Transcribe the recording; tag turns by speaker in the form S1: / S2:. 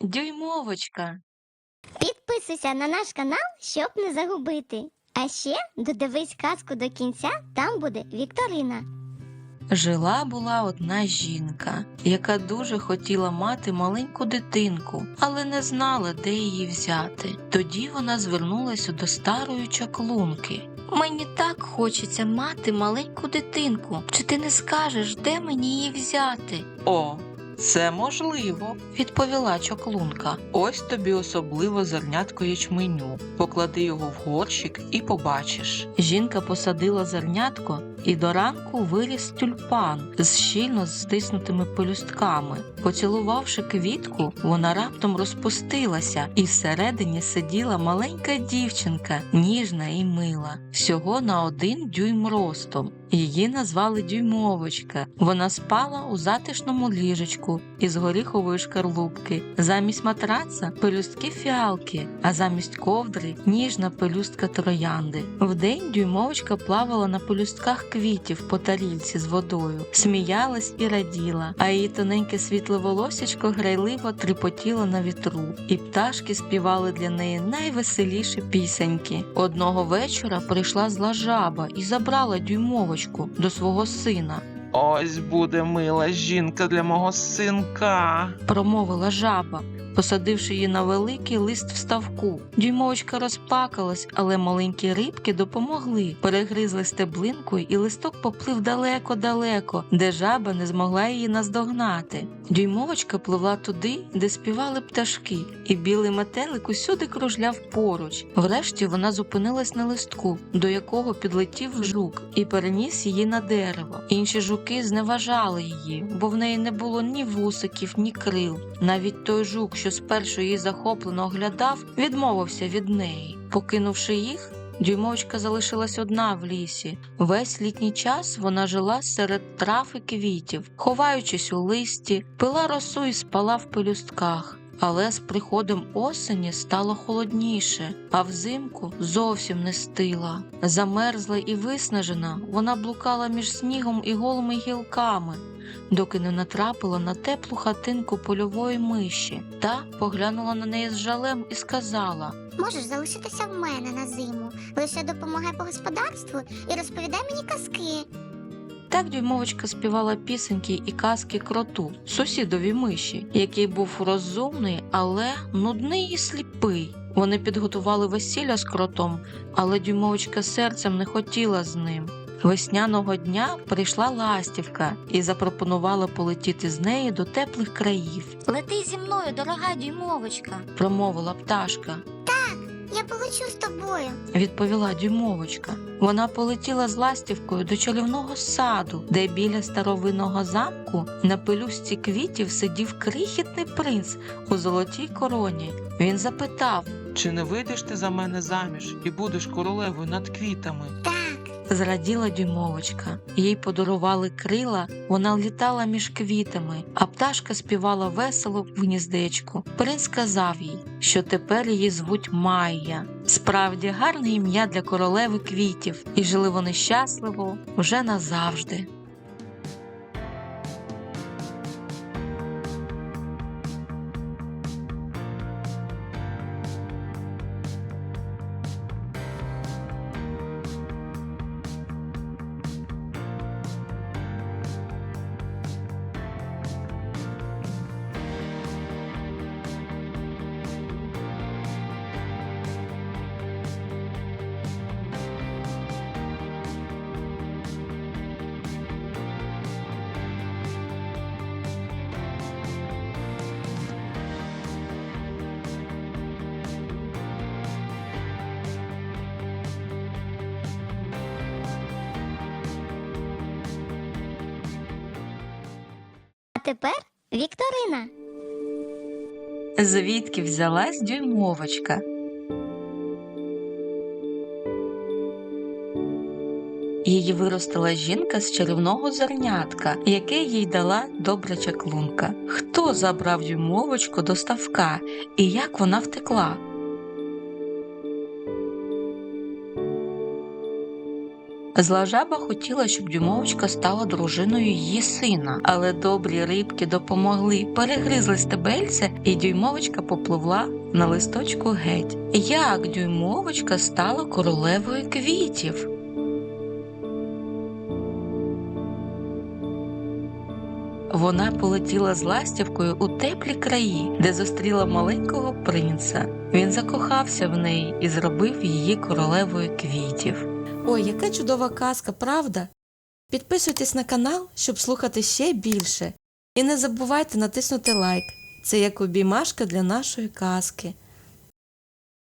S1: Дюймовочка.
S2: Підписуйся на наш канал, щоб не загубити. А ще додивись казку до кінця, там буде Вікторина.
S1: Жила була одна жінка, яка дуже хотіла мати маленьку дитинку, але не знала, де її взяти. Тоді вона звернулася до старої чаклунки. Мені так хочеться мати маленьку дитинку. Чи ти не скажеш, де мені її взяти? О, це можливо, відповіла чоклунка. Ось тобі особливо зернятко ячменю. Поклади його в горщик і побачиш. Жінка посадила зернятко, і до ранку виріс тюльпан з щільно стиснутими пелюстками. Поцілувавши квітку, вона раптом розпустилася, і всередині сиділа маленька дівчинка, ніжна і мила, всього на один дюйм ростом. Її назвали Дюймовочка. Вона спала у затишному ліжечку із горіхової шкарлупки. Замість матраца пелюстки фіалки, а замість ковдри ніжна пелюстка троянди. Вдень дюймовочка плавала на пелюстках квітів по тарільці з водою, сміялась і раділа, а її тоненьке світле волосячко грайливо тріпотіло на вітру, і пташки співали для неї найвеселіші пісеньки. Одного вечора прийшла зла жаба і забрала дюймовочку до свого сина.
S3: Ось буде мила жінка для мого синка.
S1: промовила жаба, посадивши її на великий лист вставку. Дюймовочка розплакалась, але маленькі рибки допомогли, перегризли стеблинку, і листок поплив далеко-далеко, де жаба не змогла її наздогнати. Дюймовочка пливла туди, де співали пташки, і білий метелик усюди кружляв поруч. Врешті вона зупинилась на листку, до якого підлетів жук і переніс її на дерево. Інші жуки зневажали її, бо в неї не було ні вусиків, ні крил. Навіть той жук, що спершу її захоплено оглядав, відмовився від неї. Покинувши їх, дюймовочка залишилась одна в лісі. Весь літній час вона жила серед трав і квітів, ховаючись у листі, пила росу і спала в пелюстках. Але з приходом осені стало холодніше, а взимку зовсім не стила. Замерзла і виснажена, вона блукала між снігом і голими гілками, доки не натрапила на теплу хатинку польової миші та поглянула на неї з жалем і сказала:
S4: Можеш залишитися в мене на зиму. Лише допомагай по господарству і розповідай мені казки.
S1: Так дюймовочка співала пісеньки і казки кроту, сусідові миші, який був розумний, але нудний і сліпий. Вони підготували весілля з кротом, але дюймовочка серцем не хотіла з ним. Весняного дня прийшла ластівка і запропонувала полетіти з нею до теплих країв,
S2: Лети зі мною, дорога дюймовочка.
S1: промовила пташка.
S4: Я полечу з тобою.
S1: відповіла дюймовочка. Вона полетіла з ластівкою до чарівного саду, де біля старовинного замку на пелюсті квітів сидів крихітний принц у золотій короні. Він запитав,
S3: Чи не вийдеш ти за мене заміж і будеш королевою над квітами?
S4: Так,
S1: зраділа дюймовочка. Їй подарували крила, вона літала між квітами, а пташка співала весело в гніздечку. Принц сказав їй, що тепер її звуть Майя. Справді гарне ім'я для королеви квітів, і жили вони щасливо вже назавжди.
S2: Тепер Вікторина.
S1: Звідки взялась дюймовочка? Її виростила жінка з чарівного зернятка, яке їй дала добра чаклунка. Хто забрав дюймовочку до ставка і як вона втекла? Зла жаба хотіла, щоб дюймовочка стала дружиною її сина, але добрі рибки допомогли, перегризли стебельце, і дюймовочка попливла на листочку геть. Як дюймовочка стала королевою квітів? Вона полетіла з ластівкою у теплі краї, де зустріла маленького принца. Він закохався в неї і зробив її королевою квітів.
S5: Ой, яка чудова казка, правда? Підписуйтесь на канал, щоб слухати ще більше. І не забувайте натиснути лайк. Це як обіймашка для нашої казки.